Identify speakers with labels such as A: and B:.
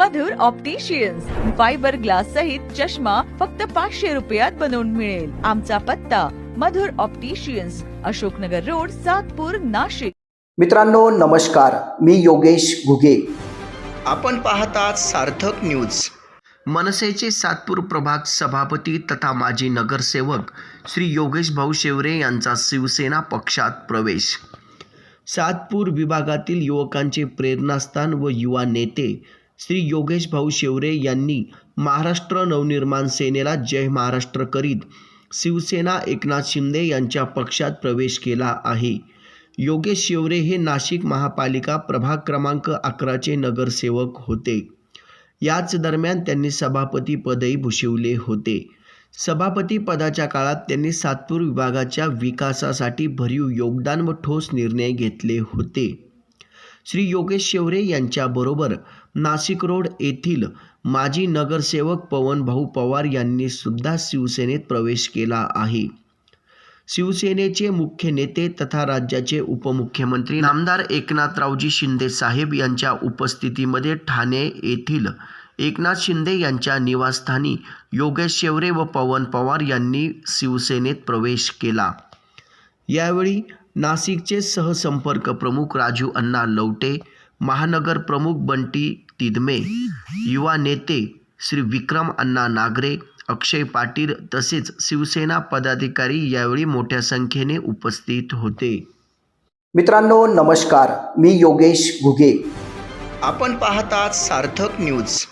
A: मधुर opticians fibre glass सहित चष्मा फक्त पाचशे रुपयात बनवून मिळेल. आमचा पत्ता मधुर ऑप्टिशियन्स अशोकनगर रोड सातपूर नाशिक.
B: मित्रांनो नमस्कार. मी योगेश घुगे.
C: आपण पाहतात सार्थक न्यूज मनसेचे सातपूर प्रभाग सभापती तथा माजी नगरसेवक श्री योगेश भाऊ शेवरे यांचा शिवसेना पक्षात प्रवेश. सातपूर विभागातील युवकांचे प्रेरणास्थान व युवा नेते श्री योगेश भाऊ शेवरे यांनी महाराष्ट्र नवनिर्माण सेनेला जय महाराष्ट्र करीत शिवसेना एकनाथ शिंदे यांच्या पक्षात प्रवेश केला आहे. योगेश शेवरे हे नाशिक महापालिका प्रभाग क्रमांक अकराचे नगरसेवक होते. याच दरम्यान त्यांनी सभापती पदही भूषविले होते. सभापती पदाच्या काळात त्यांनी सातपूर विभागाच्या विकासासाठी भरीव योगदान व ठोस निर्णय घेतले होते. श्री योगेश शेवरे यांच्याबरोबर नाशिक रोड येथील माजी नगरसेवक पवनभाऊ पवार यांनी सुद्धा शिवसेनेत प्रवेश केला आहे. शिवसेनेचे मुख्य नेते तथा राज्याचे उपमुख्यमंत्री नामदार एकनाथरावजी शिंदे साहेब यांच्या उपस्थितीमध्ये ठाणे येथील एकनाथ शिंदे यांच्या निवासस्थानी योगेश शेवरे व पवन पवार यांनी शिवसेनेत प्रवेश केला. यावेळी नाशिकचे सहसंपर्क प्रमुख राजू अण्णा लवटे महानगर प्रमुख बंटी तिदमे युवा नेते श्री विक्रम अण्णा नागरे अक्षय पाटील तसेच शिवसेना पदाधिकारी यावेळी मोठ्या संख्येने उपस्थित होते.
B: मित्रांनो नमस्कार. मी योगेश घुगे.
C: आपण पाहतात सार्थक न्यूज.